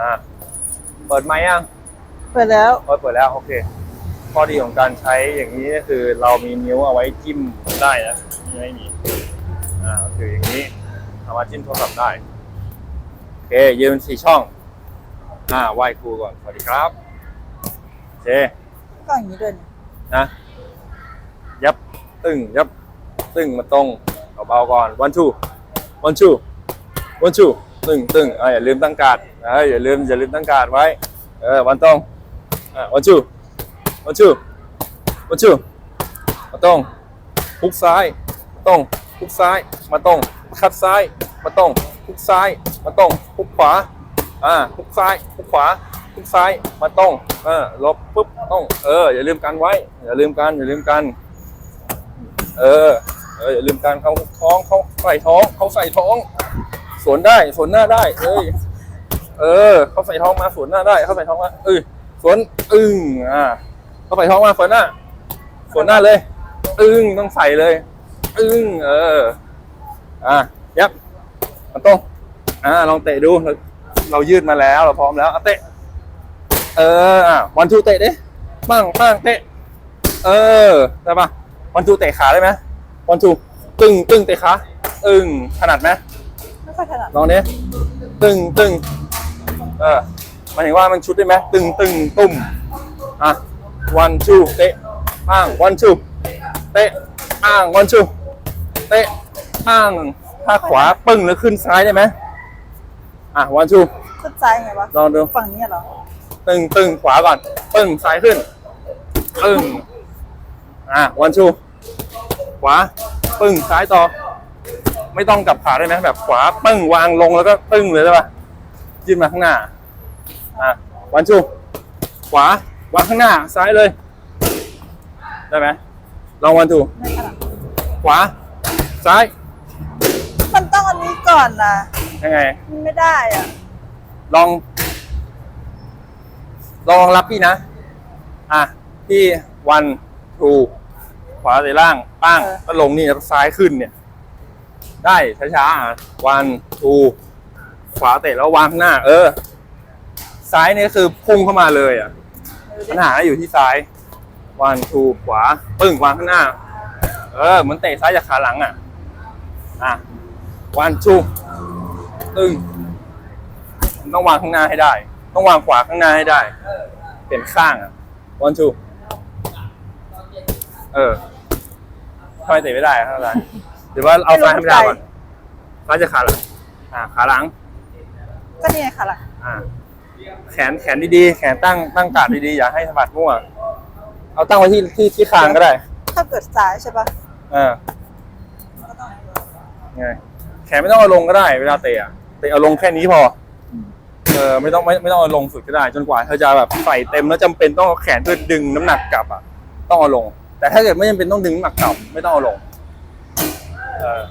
อ่าเปิดไหมค์ยังเปิดแล้ว เปิดเปิดแล้วโอเค ข้อดีของการใช้อย่างนี้ก็คือเรามีนิ้วเอาไว้จิ้มได้นะนี่ไม่มีอ่าคืออย่างนี้สามารถจิ้มโทรศัพท์ได้โอเคยืนสี่ช่องอ่าไหว้ครูก่อนสวัสดีครับโอเคก็อย่างนี้ด้วยนี่นะยับตึงยับตึงมาตรงเบาๆก่อน one two one two one two ตึงตึงอ่าอย่าลืมตั้งการ์ดเอออย่าลืมอย่าลืมตั้งการ์ดไว้เออวันตรงอ่า one two one two one two มาตรงฮุกซ้ายมาตรงฮุกซ้ายมาตรงคัดซ้ายมาตรงฮุกซ้ายมาตรงฮุกขวาอ่าฮุกซ้ายฮุกขวาฮุกซ้ายมาตรงเออลบปุ๊บตรงเอออย่าลืมกันไว้ อย่าลืมกันอย่าลืมกันเออเอออย่าลืมกันเขาท้องเขาใส่ท้อง เขาใส่ท้อง สวนได้สวนหน้าได้เอ้ยเออ เขาใส่ท้องมาสวนหน้าได้ เขาใส่ท้องมาเอ้ยสวนอึ้งอ่าเขาใส่ท้องมาสวนหน้าสวนหน้าเลย อึ้งต้องใส่เลย อึ้งเออ อะยับมาตรงอ่าลองเตะดูเราเรายืดมาแล้วเราพร้อมแล้วเตะ เอออะวันทูเตะดิปังปังเตะ เออได้ปะวันทูเตะขาได้ไหมวันทูตึงตึงเตะขาอึ้งถนัดไหม ค่อยถนัดลองดิตึงตึงเออหมายถึงว่ามันชุดได้ไหมตึงตึงตุ้มอะ one two เตะอ้าง one two เตะอ้าง one two เตะอ้างถ้าขวาปึ้งแล้วขึ้นซ้ายได้ไหมอะ one two ขึ้นซ้ายไงวะลองดูฝั่งนี้เหรอตึงตึงขวาก่อนปึ้งซ้ายขึ้นปึ้งอะ one two ขวาปึ้งซ้ายต่อ ไม่ต้องกลับขาได้ไหมแบบขวาปึ้งวางลงแล้วก็ปึ้งเลยได้ปะยื่นมาข้างหน้าอะ one two ขวาวางข้างหน้าซ้ายเลยได้ไหมลอง one two ไม่ถนัดขวาซ้าย มันต้องอันนี้ก่อนนะยังไงมันไม่ได้อะลอง ลองรับพี่นะ อะพี่วันทูขวาใส่ล่างป้างแล้วลงนี่แล้วซ้ายขึ้นเนี่ย ได้ช้าๆอะวันทูขวาเตะแล้ววางข้างหน้า เออ ซ้ายนี่คือพุ่งเข้ามาเลยอะปัญหาอยู่ที่ซ้ายวันทูขวาปึ้งวางข้างหน้า เออเหมือนเตะซ้ายจากขาหลังอะ อะวันทูตึงต้องวางข้างหน้าให้ได้ ต้องวางขวาข้างหน้าให้ได้ เปลี่ยนข้างอะ one two เออทำไมเตะไม่ได้ครับอาจารย์ หรือว่าเอาซ้ายให้ไม่ได้ก่อนซ้ายจะขาหลังอ่าขาหลัง ก็นี่ไงค่ะล่ะอ่า แขนแขนดีๆ แขนตั้งตั้งการ์ดดีๆ อย่าให้สะบัดมั่ว เอาตั้งไว้ที่ที่ที่คางก็ได้ถ้าเกิดซ้ายใช่ปะเออก็ต้องไงแขนไม่ต้องเอาลงก็ได้เวลาเตะอะเตะเอาลงแค่นี้พอเออไม่ต้องไม่ไม่ต้องเอาลงสุดก็ได้ จนกว่าเธอจะแบบใส่เต็มแล้วจำเป็นต้องเอาแขนเพื่อดึงน้ำหนักกลับอะต้องเอาลง แต่ถ้าเกิดไม่จำเป็นต้องดึงน้ำหนักกลับ ไม่ต้องเอาลง เออ